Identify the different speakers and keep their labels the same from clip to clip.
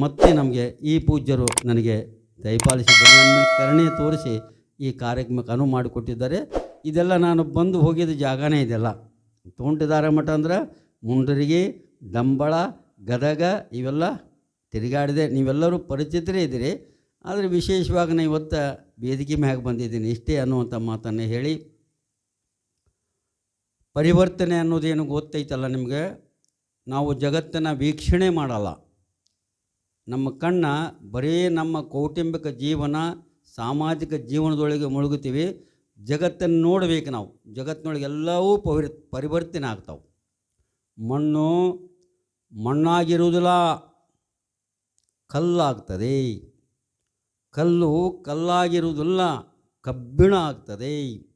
Speaker 1: ಮತ್ತೆ ನಮಗೆ ಈ ಪೂಜ್ಯರು ನನಗೆ ದೈಪಾಲಿಸಿ ನನ್ನ ಕರುಣೆ ತೋರಿಸಿ ಈ ಕಾರ್ಯಕ್ರಮಕ್ಕೆ ಅನುವು ಮಾಡಿಕೊಟ್ಟಿದ್ದಾರೆ. ಇದೆಲ್ಲ ನಾನು ಬಂದು ಹೋಗಿದ ಜಾಗನೇ ಇದೆಲ್ಲ. ತೋಂಟದಾರ ಮಠ ಅಂದ್ರೆ ಮುಂಡರಿಗೆ ದಂಬಳ ಗದಗ ಇವೆಲ್ಲ ತಿರುಗಾಡಿದೆ. ನೀವೆಲ್ಲರೂ ಪರಿಚಿತರೇ ಇದ್ದೀರಿ. ಆದರೆ ವಿಶೇಷವಾಗಿ ನಾನು ಇವತ್ತು ವೇದಿಕೆ ಮ್ಯಾಗೆ ಬಂದಿದ್ದೀನಿ. ಇಷ್ಟೇ ಅನ್ನುವಂಥ ಮಾತನ್ನು ಹೇಳಿ. ಪರಿವರ್ತನೆ ಅನ್ನೋದೇನು ಗೊತ್ತೈತಲ್ಲ ನಿಮಗೆ? ನಾವು ಜಗತ್ತನ್ನು ವೀಕ್ಷಣೆ ಮಾಡಲ್ಲ. ನಮ್ಮ ಕಣ್ಣ ಬರೀ ನಮ್ಮ ಕೌಟುಂಬಿಕ ಜೀವನ, ಸಾಮಾಜಿಕ ಜೀವನದೊಳಗೆ ಮುಳುಗುತ್ತೀವಿ. ಜಗತ್ತನ್ನು ನೋಡಬೇಕು ನಾವು. ಜಗತ್ತಿನೊಳಗೆ ಎಲ್ಲವೂ ಪರಿ ಪರಿವರ್ತನೆ ಆಗ್ತಾವೆ. ಮಣ್ಣು ಮಣ್ಣಾಗಿರುವುದಿಲ್ಲ. ಕಲ್ಲಾಗ್ತದೆ. ಕಲ್ಲು ಕಲ್ಲಾಗಿರುವುದಿಲ್ಲ. ಕಬ್ಬಿಣ ಆಗ್ತದೆ.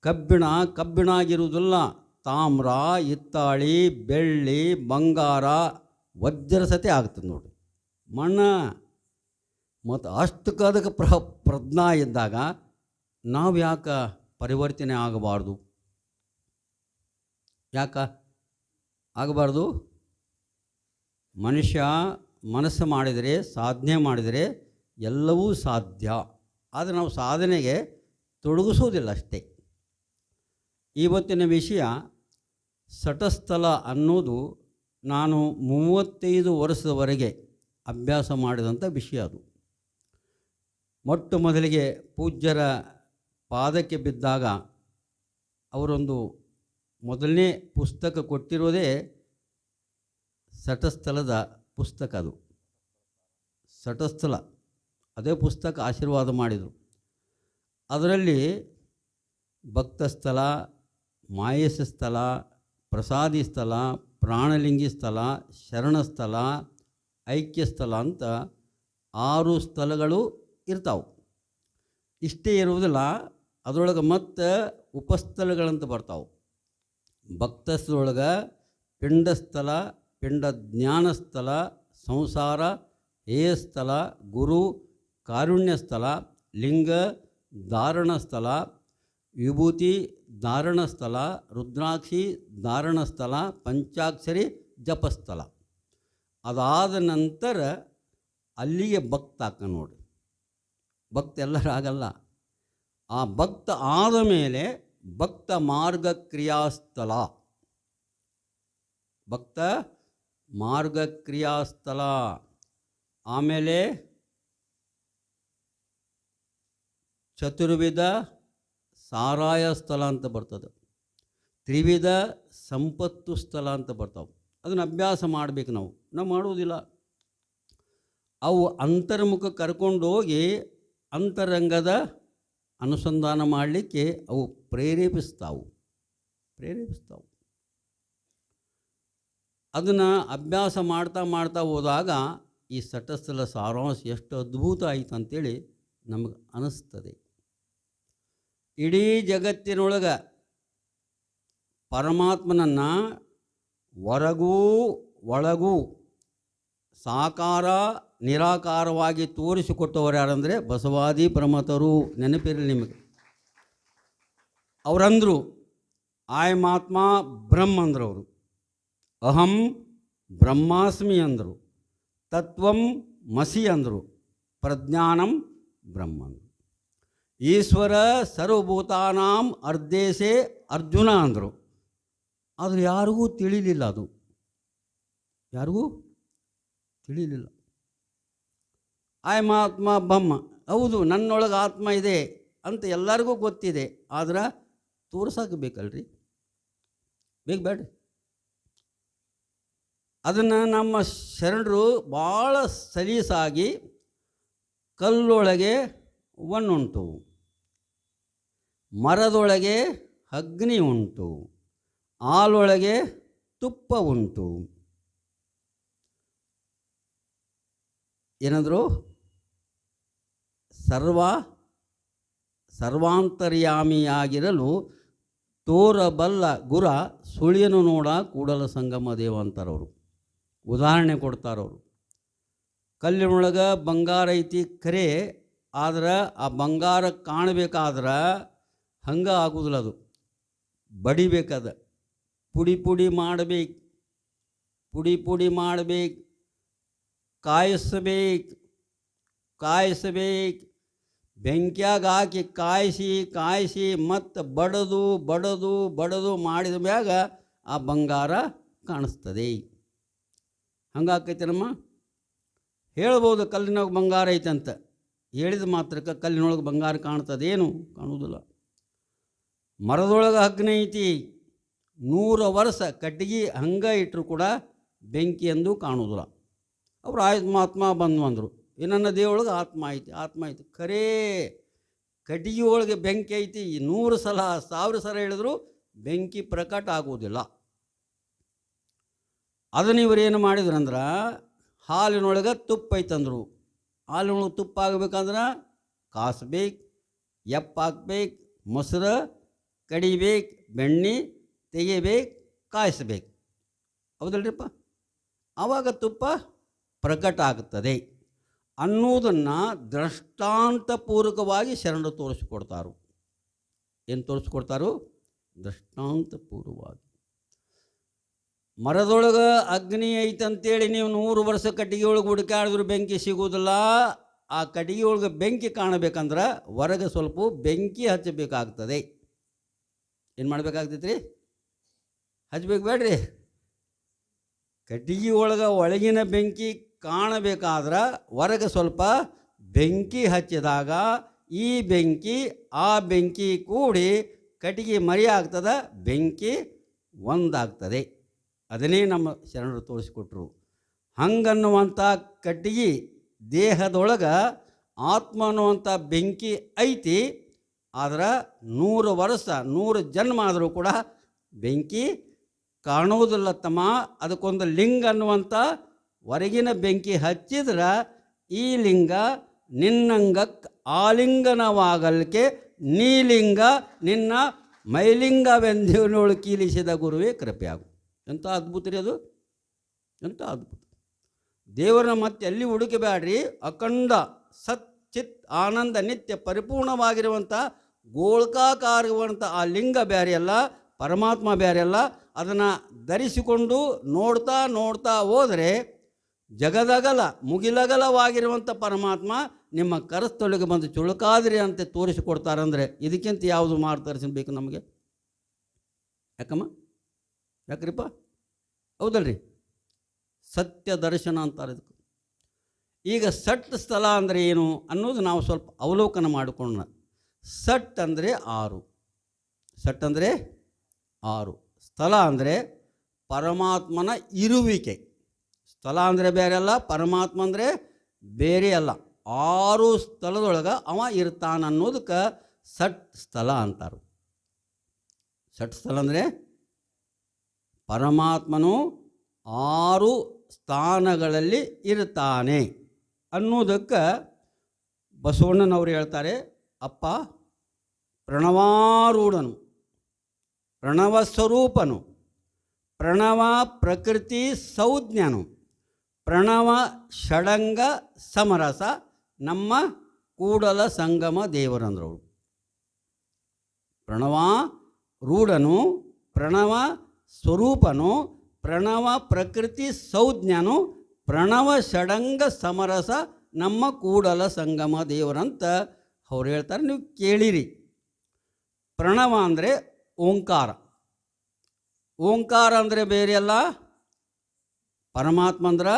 Speaker 1: ಕಬ್ಬಿಣ ಕಬ್ಬಿಣ ಆಗಿರುವುದಿಲ್ಲ ತಾಮ್ರ, ಹಿತ್ತಾಳಿ, ಬೆಳ್ಳಿ, ಬಂಗಾರ ವಜ್ರ ಸತೆ ಆಗ್ತದೆ ನೋಡಿ. ಮಣ್ಣ. ಮತ್ತು ಅಷ್ಟು ಕದಕ ಪ್ರ, ಪ್ರಜ್ಞಾ ಇದ್ದಾಗ ನಾವು ಯಾಕೆ ಪರಿವರ್ತನೆ ಆಗಬಾರ್ದು? ಯಾಕ ಆಗಬಾರ್ದು? ಮನುಷ್ಯ ಮನಸ್ಸು ಮಾಡಿದರೆ, ಸಾಧನೆ ಮಾಡಿದರೆ ಎಲ್ಲವೂ ಸಾಧ್ಯ. ಆದರೆ ನಾವು ಸಾಧನೆಗೆ ತೊಡಗಿಸೋದಿಲ್ಲ ಅಷ್ಟೇ. ಇವತ್ತಿನ ವಿಷಯ ಸಟಸ್ಥಲ ಅನ್ನೋದು ನಾನು ಮೂವತ್ತೈದು ವರ್ಷದವರೆಗೆ ಅಭ್ಯಾಸ ಮಾಡಿದಂಥ ವಿಷಯ ಅದು. ಮೊಟ್ಟ ಮೊದಲಿಗೆ ಪೂಜ್ಯರ ಪಾದಕ್ಕೆ ಬಿದ್ದಾಗ ಅವರೊಂದು ಮೊದಲನೇ ಪುಸ್ತಕ ಕೊಟ್ಟಿರೋದೇ ಸಟಸ್ಥಲದ ಪುಸ್ತಕ ಅದು. ಸಟಸ್ಥಲ ಅದೇ ಪುಸ್ತಕ ಆಶೀರ್ವಾದ ಮಾಡಿದರು. ಅದರಲ್ಲಿ ಭಕ್ತಸ್ಥಲ ಮಾಯಸ ಸ್ಥಳ, ಪ್ರಸಾದಿ ಸ್ಥಳ, ಪ್ರಾಣಲಿಂಗಿ ಸ್ಥಳ ಶರಣಸ್ಥಳ ಐಕ್ಯ ಸ್ಥಳ ಅಂತ ಆರು ಸ್ಥಳಗಳು ಇರ್ತಾವೆ. ಇಷ್ಟೇ ಇರುವುದಿಲ್ಲ, ಅದರೊಳಗೆ ಮತ್ತೆ ಉಪಸ್ಥಳಗಳಂತ ಬರ್ತಾವೆ. ಭಕ್ತಸ್ಥಳೊಳಗೆ ಪಿಂಡಸ್ಥಳ, ಪಿಂಡ ಜ್ಞಾನಸ್ಥಳ, ಸಂಸಾರ ಹೇಯಸ್ಥಳ ಗುರು ಕಾರುಣ್ಯ ಸ್ಥಳ ಲಿಂಗ ಧಾರಣ ಸ್ಥಳ ವಿಭೂತಿ ಧಾರಣ ಸ್ಥಳ ರುದ್ರಾಕ್ಷಿ ಧಾರಣ ಸ್ಥಳ ಪಂಚಾಕ್ಷರಿ, ಜಪಸ್ಥಳ. ಅದಾದ ನಂತರ ಅಲ್ಲಿಗೆ ಭಕ್ತ ಹಾಕ ನೋಡಿ. ಭಕ್ತ ಎಲ್ಲರೂ ಆಗಲ್ಲ. ಆ ಭಕ್ತ ಆದ ಮೇಲೆ ಭಕ್ತ ಮಾರ್ಗ ಕ್ರಿಯಾಸ್ಥಳ. ಭಕ್ತ ಮಾರ್ಗ ಕ್ರಿಯಾಸ್ಥಳ. ಆಮೇಲೆ ಚತುರ್ವಿಧ ಸಾರಾಯ ಸ್ಥಳ ಅಂತ ಬರ್ತದೆ. ತ್ರಿವಿಧ ಸಂಪತ್ತು ಸ್ಥಳ ಅಂತ ಬರ್ತಾವೆ. ಅದನ್ನು ಅಭ್ಯಾಸ ಮಾಡಬೇಕು ನಾವು. ನಾವು ಮಾಡುವುದಿಲ್ಲ. ಅವು ಅಂತರ್ಮುಖ ಕರ್ಕೊಂಡೋಗಿ ಅಂತರಂಗದ ಅನುಸಂಧಾನ ಮಾಡಲಿಕ್ಕೆ ಅವು ಪ್ರೇರೇಪಿಸ್ತಾವು. ಪ್ರೇರೇಪಿಸ್ತಾವು. ಅದನ್ನು ಅಭ್ಯಾಸ ಮಾಡ್ತಾ ಮಾಡ್ತಾ ಹೋದಾಗ ಈ ಸಟಸ್ಥಲ ಸಾರಾಂಶ ಎಷ್ಟು ಅದ್ಭುತ ಆಯಿತು ಅಂತೇಳಿ ನಮಗೆ ಅನಿಸ್ತದೆ. ಇಡೀ ಜಗತ್ತಿನೊಳಗೆ ಪರಮಾತ್ಮನನ್ನು ಹೊರಗೂ ಒಳಗೂ ಸಾಕಾರ ನಿರಾಕಾರವಾಗಿ ತೋರಿಸಿಕೊಟ್ಟವರು ಯಾರಂದರೆ ಬಸವಾದಿ ಪ್ರಮತರು. ನೆನಪಿರಲಿ ನಿಮಗೆ. ಅವರಂದರು ಆಯಮಾತ್ಮ ಬ್ರಹ್ಮ ಅಂದ್ರು ಅವರು ಅಹಂ ಬ್ರಹ್ಮಾಸ್ಮಿ ಅಂದರು. ತತ್ವಂ ಮಸಿ ಅಂದರು. ಪ್ರಜ್ಞಾನಂ ಬ್ರಹ್ಮ ಈಶ್ವರ ಸರ್ವಭೂತಾನಾಂ ಅರ್ಧೇಶೆ ಅರ್ಜುನ ಅಂದರು. ಆದರೆ ಯಾರಿಗೂ ತಿಳಿಲಿಲ್ಲ ಅದು. ಯಾರಿಗೂ ತಿಳಿಲಿಲ್ಲ. ಆತ್ಮ ಬಮ್ಮ. ಹೌದು, ನನ್ನೊಳಗೆ ಆತ್ಮ ಇದೆ ಅಂತ ಎಲ್ಲರಿಗೂ ಗೊತ್ತಿದೆ. ಆದ್ರೆ ತೋರ್ಸಕ್ಕೆ ಬೇಕಲ್ರಿ ಬೇಕು ಬೇಡ್ರಿ. ಅದನ್ನು ನಮ್ಮ ಶರಣರು ಭಾಳ ಸಲೀಸಾಗಿ ಕಲ್ಲೊಳಗೆ ಒಣ್ಣುಂಟು. ಮರದೊಳಗೆ ಅಗ್ನಿ ಉಂಟು. ಹಾಲೊಳಗೆ ತುಪ್ಪ ಉಂಟು. ಏನಂದರು? ಸರ್ವ, ಸರ್ವಾಂತರ್ಯಾಮಿಯಾಗಿರಲು ತೋರಬಲ್ಲ ಗುರ ಸುಳಿಯನು ನೋಡ ಕೂಡಲ ಸಂಗಮ ದೇವ ಅಂತಾರವರು ಉದಾಹರಣೆ ಕೊಡ್ತಾರವರು. ಕಲ್ಲಿನೊಳಗೆ ಬಂಗಾರ ಐತಿ ಕರೆ, ಆದ್ರೆ ಆ ಬಂಗಾರ ಕಾಣಬೇಕಾದ್ರೆ ಹಂಗೆ ಆಗೋದಿಲ್ಲ ಅದು. ಬಡಿಬೇಕದ. ಪುಡಿ ಪುಡಿ ಮಾಡಬೇಕು, ಪುಡಿ ಪುಡಿ ಮಾಡಬೇಕು, ಕಾಯಿಸಬೇಕು ಕಾಯಿಸಬೇಕು. ಬೆಂಕಿಯಾಗ ಹಾಕಿ ಕಾಯಿಸಿ ಕಾಯಿಸಿ ಮತ್ತು ಬಡದು ಬಡದು ಬಡದು ಮಾಡಿದ ಮ್ಯಾಗ ಆ ಬಂಗಾರ ಕಾಣಿಸ್ತದೆ. ಹಂಗಾಕೈತೇನಮ್ಮ? ಹೇಳ್ಬೋದು ಕಲ್ಲಿನೊಳಗೆ ಬಂಗಾರ ಐತೆ ಅಂತ ಹೇಳಿದ ಮಾತ್ರಕ್ಕೆ ಕಲ್ಲಿನೊಳಗೆ ಬಂಗಾರ ಕಾಣ್ತದೇನು? ಕಾಣುವುದಿಲ್ಲ ಮರದೊಳಗೆ ಅಗ್ನಿ ಐತಿ ನೂರು ವರ್ಷ ಕಟ್ಟಿಗೆ ಹಂಗೆ ಇಟ್ಟರು ಕೂಡ ಬೆಂಕಿ ಎಂದು ಕಾಣುವುದಿಲ್ಲ. ಅವರು ಆತ್ಮ ಬಂದು ಅಂದರು ಏನನ್ನ ನನ್ನ ದೇವೊಳಗೆ ಆತ್ಮ ಐತಿ ಆತ್ಮ ಐತಿ. ಖರೇ ಕಟ್ಟಿಗೆ ಒಳಗೆ ಬೆಂಕಿ ಐತಿ ನೂರು ಸಲ, ಸಾವಿರ ಸಲ ಹೇಳಿದ್ರು ಬೆಂಕಿ ಪ್ರಕಟ ಆಗುವುದಿಲ್ಲ. ಅದನ್ನು ಇವರು ಏನು ಮಾಡಿದ್ರಂದ್ರೆ, ಹಾಲಿನೊಳಗೆ ತುಪ್ಪ ಐತಂದರು. ಹಾಲಿನೊಳಗೆ ತುಪ್ಪ ಆಗಬೇಕಂದ್ರೆ ಕಾಸ್ಬೇಕು ಎಪ್ಪ ಹಾಕ್ಬೇಕು, ಮೊಸರು ಕಡಿಬೇಕು ಬೆಣ್ಣೆ ತೆಗಿಬೇಕು ಕಾಯಿಸಬೇಕು. ಹೌದಲ್ರಿಪ್ಪ? ಆವಾಗ ತುಪ್ಪ ಪ್ರಕಟ ಆಗುತ್ತದೆ ಅನ್ನೋದನ್ನು ದೃಷ್ಟಾಂತಪೂರ್ವಕವಾಗಿ ಶರಣರು ತೋರಿಸಿಕೊಡ್ತಾರು. ಏನು ತೋರಿಸ್ಕೊಡ್ತಾರೋ? ದೃಷ್ಟಾಂತಪೂರ್ವವಾಗಿ. ಮರದೊಳಗೆ ಅಗ್ನಿ ಐತಂತೇಳಿ ನೀವು ನೂರು ವರ್ಷ ಕಟ್ಟಿಗೆ ಒಳಗೆ ಹುಡುಕಾಡಿದ್ರು ಬೆಂಕಿ ಸಿಗುವುದಿಲ್ಲ. ಆ ಕಟ್ಟಿಗೆ ಒಳಗೆ ಬೆಂಕಿ ಕಾಣಬೇಕಂದ್ರೆ ಹೊರಗೆ ಸ್ವಲ್ಪ ಬೆಂಕಿ ಹಚ್ಚಬೇಕಾಗ್ತದೆ. ಏನು ಮಾಡ್ಬೇಕಾಗ್ತೈತೆ ರೀ ಹಚ್ಬೇಕು ಬೇಡ್ರಿ. ಕಟ್ಟಿಗೆ ಒಳಗೆ ಒಳಗಿನ ಬೆಂಕಿ ಕಾಣಬೇಕಾದ್ರೆ ಹೊರಗೆ ಸ್ವಲ್ಪ ಬೆಂಕಿ ಹಚ್ಚಿದಾಗ ಈ ಬೆಂಕಿ, ಆ ಬೆಂಕಿ ಕೂಡಿ ಕಟ್ಟಿಗೆ ಮರಿ ಆಗ್ತದೆ, ಬೆಂಕಿ ಒಂದಾಗ್ತದೆ. ಅದನ್ನೇ ನಮ್ಮ ಶರಣರು ತೋರಿಸಿಕೊಟ್ರು. ಹಂಗನ್ನುವಂಥ ಕಟ್ಟಿಗೆ ದೇಹದೊಳಗೆ ಆತ್ಮ ಅನ್ನುವಂಥ ಬೆಂಕಿ ಐತಿ, ಆದ್ರೆ ನೂರು ವರ್ಷ, ನೂರು ಜನ್ಮ ಆದರೂ ಕೂಡ ಬೆಂಕಿ ಕಾಣುವುದಿಲ್ಲ ತಮ್ಮ ಅದಕ್ಕೊಂದು ಲಿಂಗ ಅನ್ನುವಂಥ ಹೊರಗಿನ ಬೆಂಕಿ ಹಚ್ಚಿದ್ರೆ ಈ ಲಿಂಗ ನಿನ್ನಂಗ ಆಲಿಂಗನವಾಗಲಿಕ್ಕೆ ನೀಲಿಂಗ ನಿನ್ನ ಮೈಲಿಂಗವೆಂದೇವನೊಳು ಕೀಲಿಸಿದ ಗುರುವೇ ಕೃಪೆಯಾಗು. ಎಂಥ ಅದ್ಭುತ ರೀ ಅದು. ಎಂಥ ಅದ್ಭುತ. ದೇವರನ್ನ ಮತ್ತೆ ಎಲ್ಲಿ ಹುಡುಕಬೇಡ್ರಿ? ಅಖಂಡ ಸತ್ ಚಿತ್ ಆನಂದ ನಿತ್ಯ ಪರಿಪೂರ್ಣವಾಗಿರುವಂಥ ಗೋಳ್ಕಾಕಾರವಂಥ ಆ ಲಿಂಗ ಬ್ಯಾರಿಯಲ್ಲ ಪರಮಾತ್ಮ ಬೇರೆಲ್ಲ ಅದನ್ನು ಧರಿಸಿಕೊಂಡು ನೋಡ್ತಾ ನೋಡ್ತಾ ಹೋದರೆ ಜಗದಗಲ ಮುಗಿಲಗಲವಾಗಿರುವಂಥ ಪರಮಾತ್ಮ ನಿಮ್ಮ ಕರಸ್ತೊಳಗೆ ಬಂದು ಚುಳುಕಾದ್ರಿ ಅಂತ ತೋರಿಸಿಕೊಡ್ತಾರಂದರೆ ಇದಕ್ಕಿಂತ ಯಾವುದು ಮಾರ್ಗದರ್ಶನ ನಮಗೆ? ಯಾಕಮ್ಮ? ಯಾಕ್ರಿಪ್ಪ? ಹೌದಲ್ರಿ. ಸತ್ಯ ದರ್ಶನ ಅಂತಾರೆ ಇದಕ್ಕೆ. ಈಗ ಸಟ್ ಸ್ಥಳ ಅಂದರೆ ಏನು ಅನ್ನೋದು ನಾವು ಸ್ವಲ್ಪ ಅವಲೋಕನ ಮಾಡಿಕೊಂಡ ಸಟ್ ಅಂದರೆ ಆರು. ಸಟ್ ಅಂದರೆ ಆರು. ಸ್ಥಳ ಅಂದರೆ ಪರಮಾತ್ಮನ ಇರುವಿಕೆ. ಸ್ಥಳ ಅಂದರೆ ಬೇರೆ ಅಲ್ಲ ಪರಮಾತ್ಮ ಅಂದರೆ ಬೇರೆ ಅಲ್ಲ. ಆರು ಸ್ಥಳದೊಳಗೆ ಅವ ಇರ್ತಾನ ಅನ್ನೋದಕ್ಕೆ ಸಟ್ ಸ್ಥಳ ಅಂತಾರೆ. ಸಟ್ ಸ್ಥಳ ಅಂದರೆ ಪರಮಾತ್ಮನು ಆರು ಸ್ಥಾನಗಳಲ್ಲಿ ಇರ್ತಾನೆ ಅನ್ನೋದಕ್ಕೆ ಬಸವಣ್ಣನವರು ಹೇಳ್ತಾರೆ, ಅಪ್ಪ, ಪ್ರಣವಾರೂಢನು. ಪ್ರಣವ ಸ್ವರೂಪನು, ಪ್ರಣವ ಪ್ರಕೃತಿ ಸಂಜ್ಞನು, ಪ್ರಣವ ಷಡಂಗ ಸಮರಸ, ನಮ್ಮ ಕೂಡಲ ಸಂಗಮ ದೇವರಂದ್ರವರು ಪ್ರಣವ ರೂಢನು, ಪ್ರಣವ ಸ್ವರೂಪನು, ಪ್ರಣವ ಪ್ರಕೃತಿ ಸಂಜ್ಞನು, ಪ್ರಣವ ಷಡಂಗ ಸಮರಸ, ನಮ್ಮ ಕೂಡಲ ಸಂಗಮ ದೇವರಂತ ಅವ್ರು ಹೇಳ್ತಾರೆ, ನೀವು ಕೇಳಿರಿ. ಪ್ರಣವ ಅಂದರೆ ಓಂಕಾರ. ಓಂಕಾರ ಅಂದರೆ ಬೇರೆ ಅಲ್ಲ, ಪರಮಾತ್ಮ ಅಂದ್ರೆ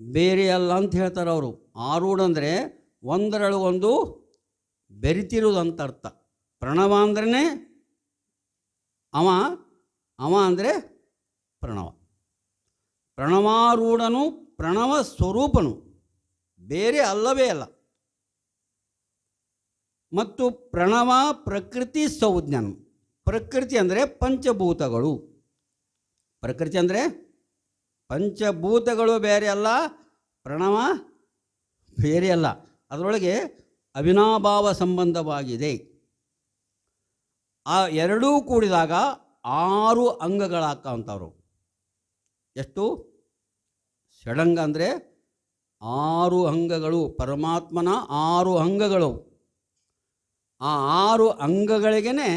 Speaker 1: ಬೇರೆ ಅಲ್ಲ ಅಂತ ಹೇಳ್ತಾರೆ ಅವರು. ಆರೂಢ ಅಂದರೆ ಒಂದರೊಳಗೊಂದು ಬೆರಿತಿರುವುದು ಅಂತ ಅರ್ಥ. ಪ್ರಣವ ಅಂದ್ರೇ ಅವ ಅವ ಅಂದರೆ ಪ್ರಣವ. ಪ್ರಣವಾರೂಢನು ಪ್ರಣವ ಸ್ವರೂಪನು, ಬೇರೆ ಅಲ್ಲವೇ ಅಲ್ಲ. ಮತ್ತು ಪ್ರಣವ ಪ್ರಕೃತಿ ಸಂಜ್ಞನು. ಪ್ರಕೃತಿ ಅಂದರೆ ಪಂಚಭೂತಗಳು. ಪ್ರಕೃತಿ ಅಂದರೆ ಪಂಚಭೂತಗಳು ಬೇರೆ ಅಲ್ಲ, ಪ್ರಣವ ಬೇರೆ ಅಲ್ಲ. ಅದರೊಳಗೆ ಅವಿನಾಭಾವ ಸಂಬಂಧವಾಗಿದೆ. ಆ ಎರಡೂ ಕೂಡಿದಾಗ ಆರು ಅಂಗಗಳಾಕ್ಕಂಥವ್ರು ಎಷ್ಟು? ಷಡಂಗ ಅಂದರೆ ಆರು ಅಂಗಗಳು, ಪರಮಾತ್ಮನ ಆರು ಅಂಗಗಳು. ಆ ಆರು ಅಂಗಗಳಿಗೇ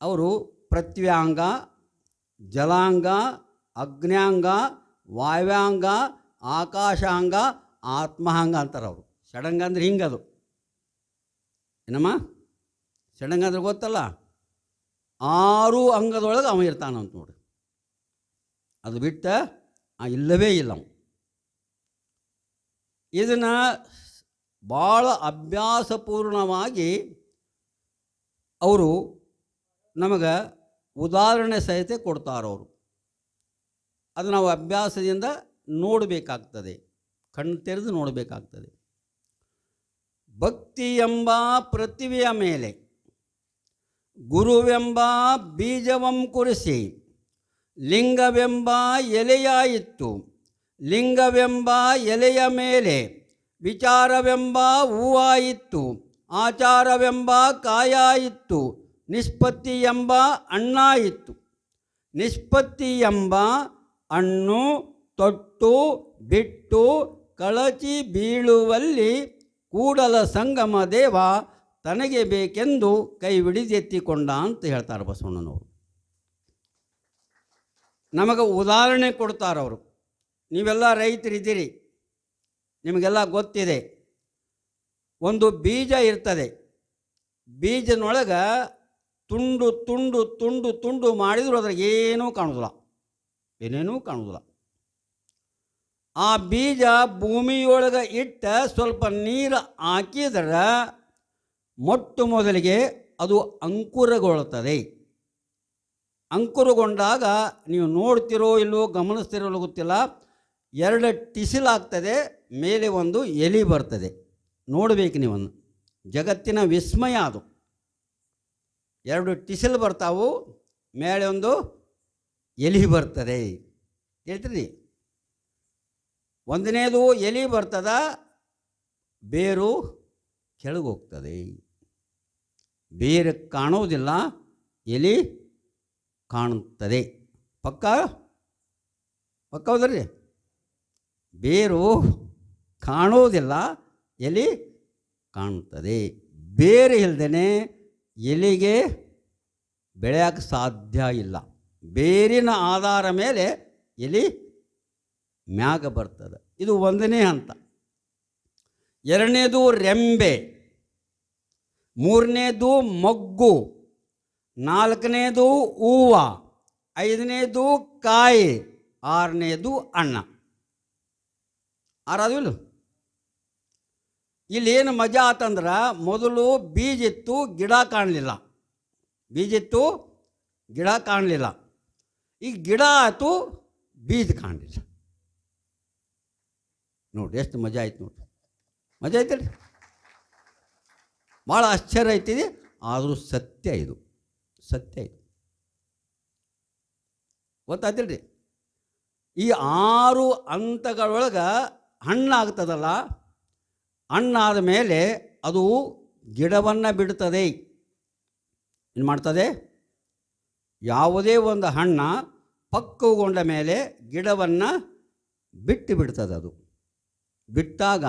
Speaker 1: ಅವರು ಪೃಥ್ವ್ಯಾಂಗ ಜಲಾಂಗ, ಅಗ್ನ್ಯಾಂಗ, ವಾಯುವ್ಯಾಂಗ, ಆಕಾಶಾಂಗ, ಆತ್ಮಹಾಂಗ ಅಂತಾರೆ ಅವರು. ಷಡಂಗ ಅಂದ್ರೆ ಹಿಂಗದು. ಏನಮ್ಮ? ಷಡಂಗ ಅಂದ್ರೆ ಗೊತ್ತಲ್ಲ? ಆರು ಅಂಗದೊಳಗೆ ಅವ ಇರ್ತಾನಂತ ನೋಡಿ. ಅದು ಬಿಟ್ಟ ಇಲ್ಲವೇ ಇಲ್ಲ ಅವ. ಇದನ್ನು ಭಾಳ ಅಭ್ಯಾಸಪೂರ್ಣವಾಗಿ ಅವರು ನಮಗೆ ಉದಾಹರಣೆ ಸಹಿತ ಕೊಡ್ತಾರವರು ಅದು ನಾವು ಅಭ್ಯಾಸದಿಂದ ನೋಡಬೇಕಾಗ್ತದೆ. ಕಣ್ಣು ತೆರೆದು ನೋಡಬೇಕಾಗ್ತದೆ. ಭಕ್ತಿ ಎಂಬ ಪ್ರತಿಭೆಯ ಮೇಲೆ, ಗುರುವೆಂಬ ಬೀಜವಂ ಕುರಿಸಿ, ಲಿಂಗವೆಂಬ ಎಲೆಯಾಯಿತ್ತು ಲಿಂಗವೆಂಬ ಎಲೆಯ ಮೇಲೆ ವಿಚಾರವೆಂಬ ಹೂವಾಯಿತ್ತು ಆಚಾರವೆಂಬ ಕಾಯಾಯಿತ್ತು ನಿಷ್ಪತ್ತಿ ಎಂಬ ಹಣ್ಣಾಯಿತ್ತು ನಿಷ್ಪತ್ತಿ ಎಂಬ ಹಣ್ಣು ತೊಟ್ಟು, ಬಿಟ್ಟು, ಕಳಚಿ ಬೀಳುವಲ್ಲಿ ಕೂಡಲ ಸಂಗಮ ದೇವ ತನಗೆ ಬೇಕೆಂದು ಕೈ ಹಿಡಿದೆತ್ತಿಕೊಂಡ ಅಂತ ಹೇಳ್ತಾರೆ ಬಸವಣ್ಣನವರು. ನಮಗೆ ಉದಾಹರಣೆ ಕೊಡ್ತಾರವರು ನೀವೆಲ್ಲ ರೈತರಿದ್ದೀರಿ. ನಿಮಗೆಲ್ಲ ಗೊತ್ತಿದೆ. ಒಂದು ಬೀಜ ಇರ್ತದೆ. ಬೀಜನೊಳಗೆ ತುಂಡು ತುಂಡು ತುಂಡು ತುಂಡು ಮಾಡಿದರೂ ಅದ್ರಾಗ ಏನೂ ಕಾಣೋದಿಲ್ಲ. ಏನೇನೂ ಕಾಣೋದಿಲ್ಲ. ಆ ಬೀಜ ಭೂಮಿಯೊಳಗೆ ಇಟ್ಟ ಸ್ವಲ್ಪ ನೀರು ಹಾಕಿದ್ರೆ ಮೊಟ್ಟ ಮೊದಲಿಗೆ ಅದು ಅಂಕುರಗೊಳ್ಳುತ್ತದೆ. ಅಂಕುರಗೊಂಡಾಗ ನೀವು ನೋಡ್ತಿರೋ ಇಲ್ಲೋ ಗಮನಿಸ್ತಿರೋ ಗೊತ್ತಿಲ್ಲ. ಎರಡು ಟಿಸಿಲಾಗ್ತದೆ, ಮೇಲೆ ಒಂದು ಎಲಿ ಬರ್ತದೆ. ನೋಡಬೇಕು ನೀವನ್ನು ಜಗತ್ತಿನ ವಿಸ್ಮಯ ಅದು. ಎರಡು ಟಿಸಲ್ ಬರ್ತಾವು, ಮೇಲೆ ಒಂದು ಎಲಿ ಬರ್ತದೆ. ಹೇಳ್ತೀನಿ ಒಂದನೇದು ಎಲಿ ಬರ್ತದ, ಬೇರು ಕೆಳಗೆ ಹೋಗ್ತದೆ ಬೇರೆ ಕಾಣೋದಿಲ್ಲ ಎಲಿ ಕಾಣುತ್ತದೆ. ಪಕ್ಕ? ಪಕ್ಕ ಹೌದ್ರಿ. ಬೇರು ಕಾಣೋದಿಲ್ಲ ಎಲಿ ಕಾಣುತ್ತದೆ. ಬೇರೆ ಇಲ್ದೇ ಎಲಿಗೆ ಬೆಳೆಯೋಕ್ಕೆ ಸಾಧ್ಯ ಇಲ್ಲ. ಬೇರಿನ ಆಧಾರ ಮೇಲೆ ಎಲೆ ಮ್ಯಾಗ ಬರ್ತದೆ. ಇದು ಒಂದನೇ ಹಂತ. ಎರಡನೇದು ರೆಂಬೆ. ಮೂರನೇದು ಮೊಗ್ಗು. ನಾಲ್ಕನೇದು ಹೂವು. ಐದನೇದು ಕಾಯಿ. ಆರನೇದು ಅಣ್ಣ ಆರಾದಿಲ್ಲ ಇಲ್ಲೇನು ಮಜಾ ಆತಂದ್ರೆ ಮೊದಲು ಬೀಜಿತ್ತು ಗಿಡ ಕಾಣಲಿಲ್ಲ. ಬೀಜಿತ್ತು ಗಿಡ ಕಾಣಲಿಲ್ಲ. ಈ ಗಿಡ ಆಯ್ತು ಬೀಜ ಕಾಣಲಿಲ್ಲ. ನೋಡ್ರಿ ಎಷ್ಟು ಮಜಾ ಆಯ್ತು ನೋಡ್ರಿ. ಮಜಾ ಐತಲ್ರಿ ಭಾಳ ಆಶ್ಚರ್ಯ ಐತಿದೆ ಆದರೂ ಸತ್ಯ ಇದು. ಸತ್ಯ ಇದು. ಗೊತ್ತಾಯ್ತಿಲ್ರಿ? ಈ ಆರು ಹಂತಗಳೊಳಗೆ ಹಣ್ಣಾಗ್ತದಲ್ಲ ಹಣ್ಣಾದ ಮೇಲೆ ಅದು ಗಿಡವನ್ನು ಬಿಡುತ್ತದೆ. ಏನು ಮಾಡ್ತದೆ? ಯಾವುದೇ ಒಂದು ಹಣ್ಣ ಪಕ್ಕವಗೊಂಡ ಮೇಲೆ ಗಿಡವನ್ನು ಬಿಟ್ಟು ಬಿಡ್ತದೆ ಅದು. ಬಿಟ್ಟಾಗ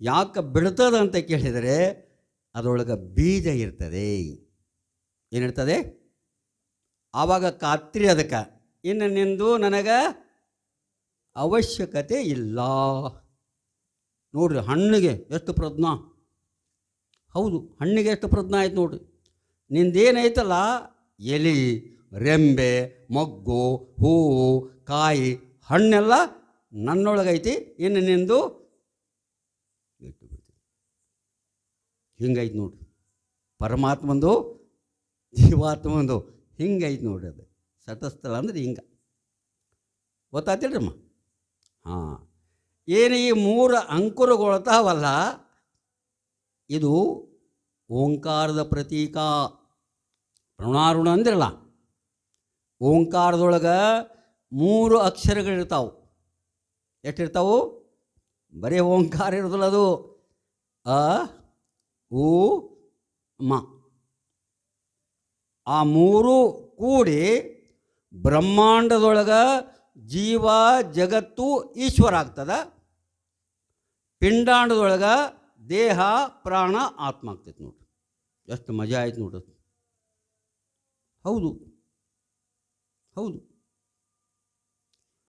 Speaker 1: ಯಾಕೆ ಬಿಡ್ತದೆ ಅಂತ ಕೇಳಿದರೆ ಅದರೊಳಗೆ ಬೀಜ ಇರ್ತದೆ. ಏನಿರ್ತದೆ ಆವಾಗ ಕಾತ್ರಿ ಅದಕ್ಕೆ. ಇನ್ನು ನಿಂದು ನನಗೆ ಅವಶ್ಯಕತೆ ಇಲ್ಲ. ನೋಡ್ರಿ ಹಣ್ಣಿಗೆ ಎಷ್ಟು ಪ್ರಜ್ಞಾ. ಹೌದು, ಹಣ್ಣಿಗೆ ಎಷ್ಟು ಪ್ರಜ್ಞಾ ಆಯ್ತು ನೋಡ್ರಿ. ನಿಂದೇನೈತಲ್ಲ? ಎಲಿ, ರೆಂಬೆ, ಮೊಗ್ಗು, ಹೂವು, ಕಾಯಿ, ಹಣ್ಣೆಲ್ಲ ನನ್ನೊಳಗೈತಿ, ಇನ್ನು ನಿಂದು ಹಿಂಗೈತೆ ನೋಡ್ರಿ. ಪರಮಾತ್ಮಂದು, ಜೀವಾತ್ಮಂದು ಹಿಂಗೈತೆ ನೋಡ್ರಿ ಅದು. ಸತಸ್ಥಳ ಅಂದ್ರೆ ಹಿಂಗೆ. ಗೊತ್ತಾತಿಲ್ರಮ್ಮ ಹಾಂ. ಏನು ಈ ಮೂರು ಅಂಕುರಗೊಳ್ತಾವಲ್ಲ, ಇದು ಓಂಕಾರದ ಪ್ರತೀಕ. ಋಣಾರುಣ ಅಂದಿರಲ್ಲ, ಓಂಕಾರದೊಳಗೆ ಮೂರು ಅಕ್ಷರಗಳಿರ್ತಾವೆ. ಎಷ್ಟಿರ್ತಾವು? ಬರೀ ಓಂಕಾರ ಇರೋದಿಲ್ಲ ಅದು. ಅ, ಉ, ಮ. ಆ ಮೂರು ಕೂಡಿ ಬ್ರಹ್ಮಾಂಡದೊಳಗೆ ಜೀವ, ಜಗತ್ತು, ಈಶ್ವರ ಆಗ್ತದ. ಪಿಂಡಾಂಡದೊಳಗೆ ದೇಹ ಪ್ರಾಣ ಆತ್ಮ ಆಗ್ತೈತೆ ನೋಡ್ರಿ. ಎಷ್ಟು ಮಜಾ ಆಯ್ತು ನೋಡ್ರಿ ಹೌದು. ಹೌದು.